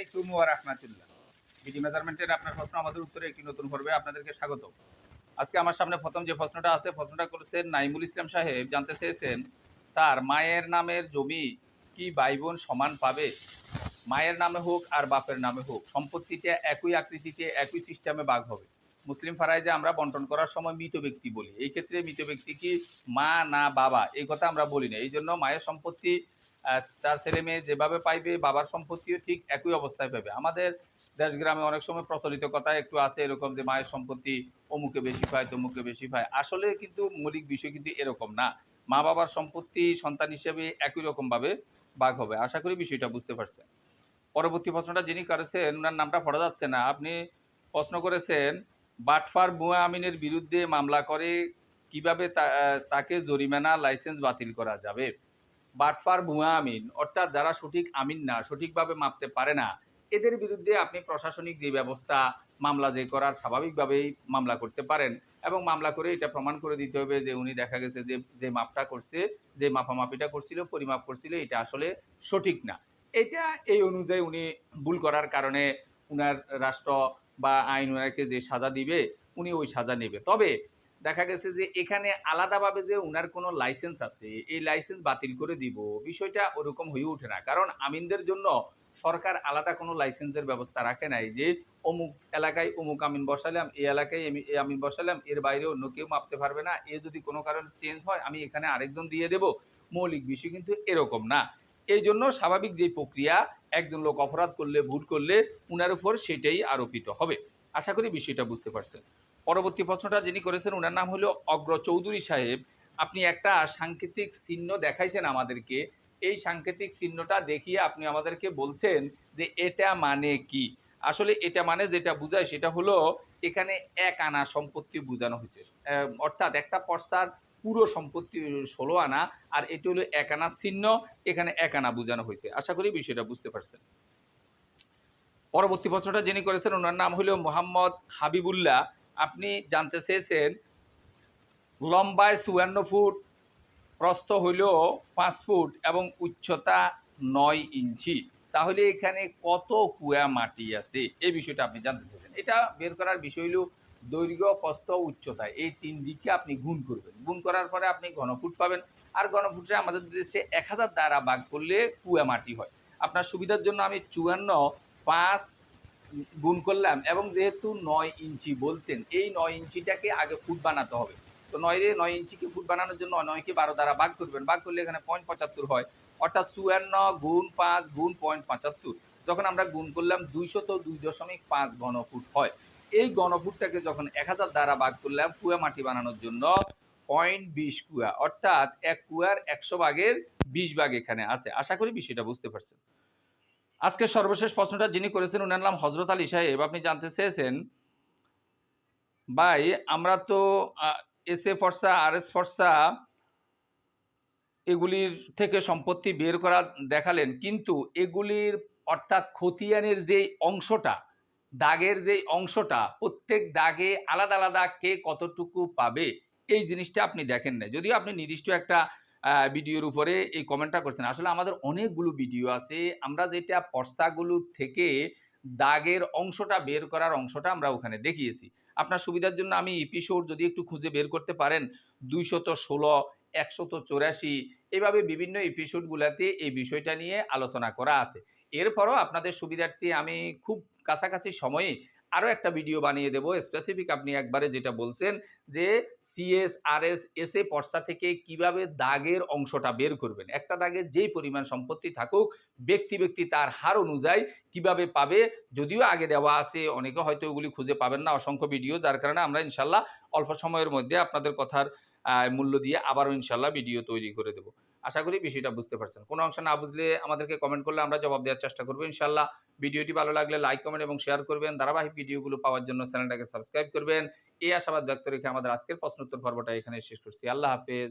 আলাইকুম মেজারমেন্টের আপনার প্রশ্ন আমাদের উত্তরে একটি নতুন পর্বে আপনাদেরকে স্বাগত। আজকে আমার সামনে প্রথম যে প্রশ্নটা আছে, প্রশ্নটা করেছেন নাইমুল ইসলাম সাহেব। জানতে চেয়েছেন, স্যার, মায়ের নামের জমি কি ভাই বোন সমান পাবে? মায়ের নামে হোক আর বাপের নামে হোক, সম্পত্তিতে একই আকৃতিতে একই সিস্টেমে বাঘ হবে। মুসলিম ফারায় যে আমরা বন্টন করার সময় মৃত ব্যক্তি বলি, এই ক্ষেত্রে মৃত ব্যক্তি কি মা না বাবা? এই কথা আমরা বলি না। এই জন্য মায়ের সম্পত্তি তার ছেলে মেয়ে যেভাবে পাইবে, বাবার সম্পত্তিও ঠিক একই অবস্থায় পাবে আমাদের দেশ গ্রামে অনেক সময় প্রচলিত কথা একটু আছে এরকম যে মায়ের সম্পত্তি অমুকে বেশি পায়, তমুকে বেশি পায়। আসলে কিন্তু মৌলিক বিষয় কিন্তু এরকম না। মা বাবার সম্পত্তি সন্তান হিসেবে একই রকম ভাবে ভাগ হবে। আশা করি বিষয়টা বুঝতে পারছেন। পরবর্তী প্রশ্নটা যিনি করেছেন ওনার নামটা পড়া যাচ্ছে না। আপনি প্রশ্ন করেছেন বাটফার বুয়া আমিনের বিরুদ্ধে মামলা করে, কীভাবে তাকে জরিমানা লাইসেন্স বাতিল করা যাবে? বাটফার ভুয়া আমিন অর্থাৎ যারা সঠিক আমিন না, সঠিকভাবে মাপতে পারে না, এদের বিরুদ্ধে আপনি প্রশাসনিক যে ব্যবস্থা, মামলা যে করার স্বাভাবিকভাবেই মামলা করতে পারেন। এবং মামলা করে এটা প্রমাণ করে দিতে হবে যে উনি দেখা গেছে যে যে মাপটা করছে, যে মাপামাপিটা করছিল, পরিমাপ করছিল, এটা আসলে সঠিক না। এটা এই অনুযায়ী উনি ভুল করার কারণে উনার রাষ্ট্র বা আইন ওনাকে যে সাজা দিবে, উনি ওই সাজা নেবে। তবে দেখা গেছে যে এখানে আলাদাভাবে যে উনার কোনো লাইসেন্স আছে, এই লাইসেন্স বাতিল করে দিব, বিষয়টা ওরকম হয়ে ওঠে না। কারণ আমিনদের জন্য সরকার আলাদা কোনো লাইসেন্সের ব্যবস্থা রাখে নাই যে অমুক এলাকায় অমুক আমিন বসালাম, এই এলাকায় এই আমিন বসালাম, এর বাইরে অন্য কেউ মাপতে পারবে না, এ যদি কোনো কারণে চেঞ্জ হয়, আমি এখানে আরেকজন দিয়ে দেব, মৌলিক বিষয় কিন্তু এরকম না। এই জন্য স্বাভাবিক যে প্রক্রিয়া, একজন লোক অপরাধ করলে, ভুল করলে, উনার উপর সেটাই আরোপিত হবে। আশা করি বিষয়টা বুঝতে পারছেন। পরবর্তী প্রশ্নটা যিনি করেছেন ওনার নাম হলো অগ্র চৌধুরী সাহেব। আপনি একটা সাংকেতিক চিহ্ন দেখাইছেন আমাদেরকে। এই সাংকেতিক চিহ্নটা দেখিয়ে আপনি আমাদেরকে বলছেন যে এটা মানে কি? আসলে এটা মানে যেটা বোঝায় সেটা হলো, এখানে এক আনা সম্পত্তি বোঝানো হয়েছে। অর্থাৎ একটা পর্সার পুরো সম্পত্তি ষোলো আনা, আর এটি হলো এক আনা চিহ্ন এখানে এক আনা বোঝানো হয়েছে। আশা করি বিষয়টা বুঝতে পারছেন। পরবর্তী প্রশ্নটা যিনি করেছেন, ওনার নাম হলো মোহাম্মদ হাবিবুল্লাহ। আপনি জানতে চেয়েছেন, লম্বায় চুয়ান্ন ফুট, প্রস্থ হইল পাঁচ ফুট এবং উচ্চতা নয় ইঞ্চি। তাহলে এখানে কত কুয়া মাটি আছে? এই বিষয়টা আপনি জানতে চেয়েছেন। এটা বের করার বিষয় হলো দৈর্ঘ্য, প্রস্থ, উচ্চতা, এই তিন দিককে আপনি গুণ করবেন। গুণ করার পরে আপনি ঘনফুট পাবেন। আর ঘনফুটে আমাদের দেশে এক হাজার দ্বারা ভাগ করলে কুয়া মাটি হয়। আপনার সুবিধার জন্য আমি চুয়ান্ন পাঁচ গুণ করলাম এবং যেহেতু নয় ইঞ্চি বলছেন, এই নয় ইঞ্চিটাকে আগে ফুট বানাতে হবে। তো নয় নয় ইঞ্চিকে ফুট বানানোর জন্য নয়কে বারো দ্বারা ভাগ করবেন। ভাগ করলে এখানে পয়েন্ট পঁচাত্তর হয়। অর্থাৎ চুয়ান্ন গুণ পাঁচ গুণ পয়েন্ট পঁচাত্তর। যখন আমরা গুণ করলাম, দুইশত দুই দশমিক পাঁচ ঘনফুট হয়। এই ঘনফুটটাকে যখন এক হাজার দ্বারা ভাগ করলাম, কুয়া মাটি বানানোর জন্য পয়েন্ট বিশ কুয়া। অর্থাৎ এক কুয়ার একশো ভাগের বিশ ভাগ এখানে আছে। আশা করি বিষয়টা বুঝতে পারছেন। আজকে সর্বশেষ প্রশ্নটা যিনি করেছেন, উনার নাম হজরত আলী সাহেব। আপনি জানতে চেয়েছেন, ভাই, আমরা তো এস এ ফর্সা, আর এস ফর্সা, এগুলির থেকে সম্পত্তি বের করা দেখালেন। কিন্তু এগুলির অর্থাৎ খতিয়ানের যে অংশটা দাগের যে অংশটা, প্রত্যেক দাগে আলাদা আলাদা কে কতটুকু পাবে, এই জিনিসটা আপনি দেখেন না যদিও আপনি নির্দিষ্ট একটা ভিডিওর উপরে এই কমেন্টটা করছেন। আসলে আমাদের অনেকগুলো ভিডিও আছে। আমরা যেটা পর্সাগুলো থেকে দাগের অংশটা বের করার অংশটা আমরা ওখানে দেখিয়েছি। আপনার সুবিধার জন্য আমি এপিসোড যদি একটু খুঁজে বের করতে পারেন, দুইশত ষোলো, একশত চৌরাশি, এভাবে বিভিন্ন এপিসোডগুলোতে এই বিষয়টা নিয়ে আলোচনা করা আছে। এরপরও আপনাদের সুবিধার্থে আমি খুব কাছাকাছি সময়ে আরও একটা ভিডিও বানিয়ে দেবো। স্পেসিফিক আপনি একবারে যেটা বলছেন যে সিএস আর এস এস এ পর্সা থেকে কীভাবে দাগের অংশটা বের করবেন। একটা দাগের যেই পরিমাণ সম্পত্তি থাকুক, ব্যক্তি ব্যক্তি তার হার অনুযায়ী কীভাবে পাবে, যদিও আগে দেওয়া আছে, অনেকে হয়তো ওগুলি খুঁজে পাবেন না, অসংখ্য ভিডিও যার কারণে আমরা ইনশাল্লাহ অল্প সময়ের মধ্যে আপনাদের কথার মূল্য দিয়ে আবারও ইনশাল্লাহ ভিডিও তৈরি করে দেবো। আশা করি বিষয়টা বুঝতে পারছেন। কোনো অংশ না বুঝলে আমাদেরকে কমেন্ট করলে আমরা জবাব দেওয়ার চেষ্টা করব ইনশাল্লাহ ভিডিওটি ভালো লাগলে লাইক কমেন্ট এবং শেয়ার করবেন। ধারাবাহিক ভিডিওগুলো পাওয়ার জন্য চ্যানেলটাকে সাবস্ক্রাইব করবেন। এই আশাবাদ ব্যক্ত রেখে আমাদের আজকের প্রশ্নোত্তর পর্বটা এখানে শেষ করছি। আল্লাহ হাফেজ।